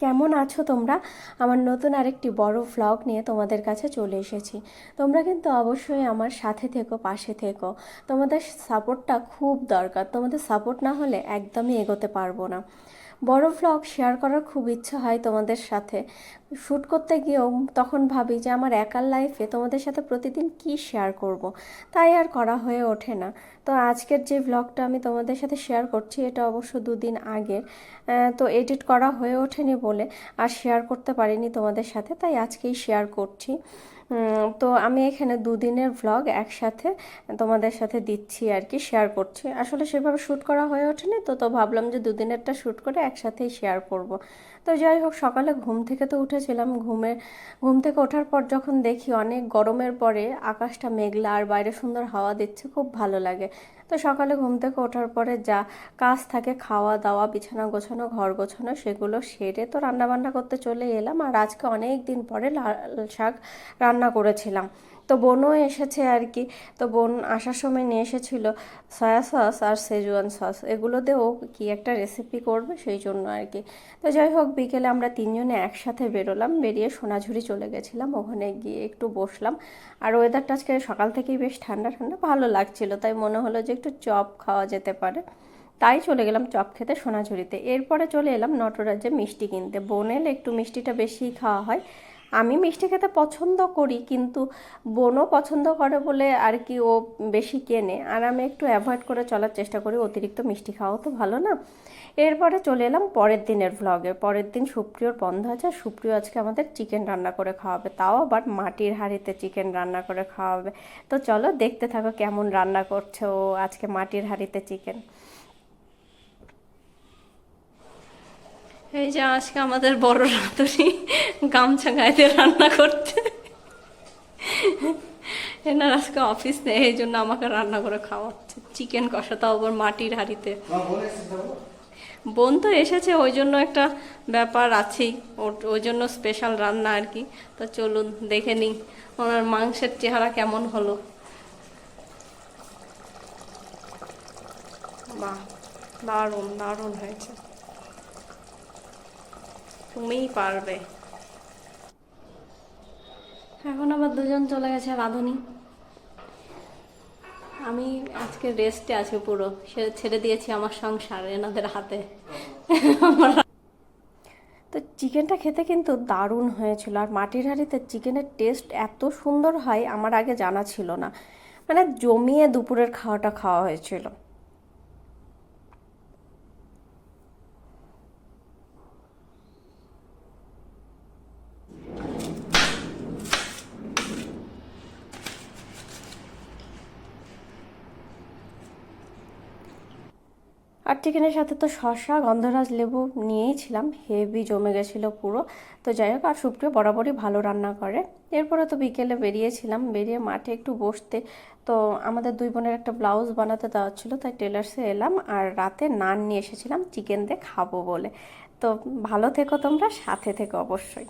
কেমন আছো তোমরা? আমার নতুন আরেকটি বড় ভ্লগ নিয়ে তোমাদের কাছে চলে এসেছি। তোমরা কিন্তু অবশ্যই আমার সাথে থেকো, পাশে থেকো। তোমাদের সাপোর্টটা খুব দরকার। তোমাদের সাপোর্ট না হলে একদমই এগোতে পারব না। বড় ভ্লগ শেয়ার করার খুব ইচ্ছা হয় তোমাদের সাথে। শ্যুট করতে গিয়েও তখন ভাবি যে আমার একার লাইফে তোমাদের সাথে প্রতিদিন কি শেয়ার করব। তাই আর করা হয়ে ওঠে না। তো আজকের যে ভ্লগটা আমি তোমাদের সাথে শেয়ার করছি এটা অবশ্য দুদিন আহ, তো এডিট করা হয়ে ওঠেনি বলে আর শেয়ার করতে পারিনি তোমাদের সাথে তাই আজকেই শেয়ার করছি। তো আমি এখানে দুদিনের ভ্লগ একসাথে তোমাদের সাথে দিচ্ছি আর কি শেয়ার করছি। আসলে সেভাবে শ্যুট করা হয়ে ওঠেনি, তো তো ভাবলাম যে দুদিনেরটা শ্যুট করে একসাথেই শেয়ার করব। তো যাই হোক, সকালে ঘুম থেকে তো উঠেছিলাম। ঘুমে ঘুম থেকে ওঠার পর যখন দেখি অনেক গরমের পরে আকাশটা মেঘলা আর বাইরে সুন্দর হাওয়া দিচ্ছে, খুব ভালো লাগে। তো সকালে ঘুম থেকে ওঠার পরে যা কাজ থাকে, খাওয়া দাওয়া, বিছানা গোছানো, ঘর গোছানো, সেগুলো সেরে তো রান্নাবান্না করতে চলে এলাম। আর আজকে অনেক দিন পরে লাল শাক রান্না করেছিলাম। তো বোনও এসেছে আর কি। তো বোন আসার সময় নিয়ে এসেছিল সয়া সস আর সেজুয়ান সস এগুলো দিয়েও কি একটা রেসিপি করবে সেই জন্য আর কি। তো যাই হোক, বিকেলে আমরা তিনজনে একসাথে বেরোলাম, বেরিয়ে সোনাঝুরি চলে গেছিলাম। ওখানে গিয়ে একটু বসলাম। আর ওয়েদারটা আজকে সকাল থেকেই বেশ ঠান্ডা ঠান্ডা, ভালো লাগছিল। তাই মনে হলো যে একটু চপ খাওয়া যেতে পারে। তাই চলে গেলাম চপ খেতে সোনাঝুরিতে। এরপরে চলে এলাম নটরাজ্যে মিষ্টি কিনতে। বোন এলে একটু মিষ্টিটা বেশিই খাওয়া হয়। আমি মিষ্টি খেতে পছন্দ করি, কিন্তু বোনও পছন্দ করে বলে আর কি ও বেশি কেনে। আর আমি একটু অ্যাভয়েড করে চলার চেষ্টা করি, অতিরিক্ত মিষ্টি খাওয়া তো ভালো না। এরপরে চলে এলাম পরের দিনের ভ্লগে পরের দিন সুপ্রিয়র বন্ধ আছে সুপ্রিয় আজকে আমাদের চিকেন রান্না করে খাওয়াবে। তাও আবার মাটির হাঁড়িতে চিকেন রান্না করে খাওয়াবে। তো চলো দেখতে থাকো কেমন রান্না করছে ও আজকে মাটির হাঁড়িতে চিকেন এই যে আজকে আমাদের বড় রাঁধুনি গামছা গাইতে রান্না করতে। এনার আজকে অফিস নেই এই জন্য আমাকে রান্না করে খাওয়াচ্ছে। চিকেন কষা তাও আবার মাটির হাঁড়িতে। বোন তো এসেছে ওই জন্য একটা ব্যাপার আছেই। ওই জন্য স্পেশাল রান্না আর কি। তো চলুন দেখে নিই ওনার মাংসের চেহারা কেমন হলো। বাহ দারুণ দারুণ হয়েছে। তুমিই পারবে। এখন আবার দুজন চলে গেছে রাঁধুনি। আমি আজকে রেস্টে আছি পুরো। সে ছেড়ে দিয়েছি আমার সংসার এনাদের হাতে। তো চিকেনটা খেতে কিন্তু দারুণ হয়েছিল। আর মাটির হাঁড়িতে চিকেনের টেস্ট এত সুন্দর হয় আমার আগে জানা ছিল না। মানে জমিয়ে দুপুরের খাওয়াটা খাওয়া হয়েছিল। আর চিকেনের সাথে তো শসা, গন্ধরাজ লেবু নিয়েই ছিলাম, হেভি জমে গেছিল পুরো। তো যাই হোক, আর সুপ্রিয় বরাবরই ভালো রান্না করে। এরপরে তো বিকেলে বেরিয়েছিলাম, বেরিয়ে মাঠে একটু বসতে। তো আমাদের দুই বোনের একটা ব্লাউজ বানাতে দেওয়া ছিল, তাই টেলার্সে এলাম। আর রাতে নান নিয়ে এসেছিলাম, চিকেন দিয়ে খাব বলে। তো ভালো থেকো তোমরা, সাথে থেকো অবশ্যই।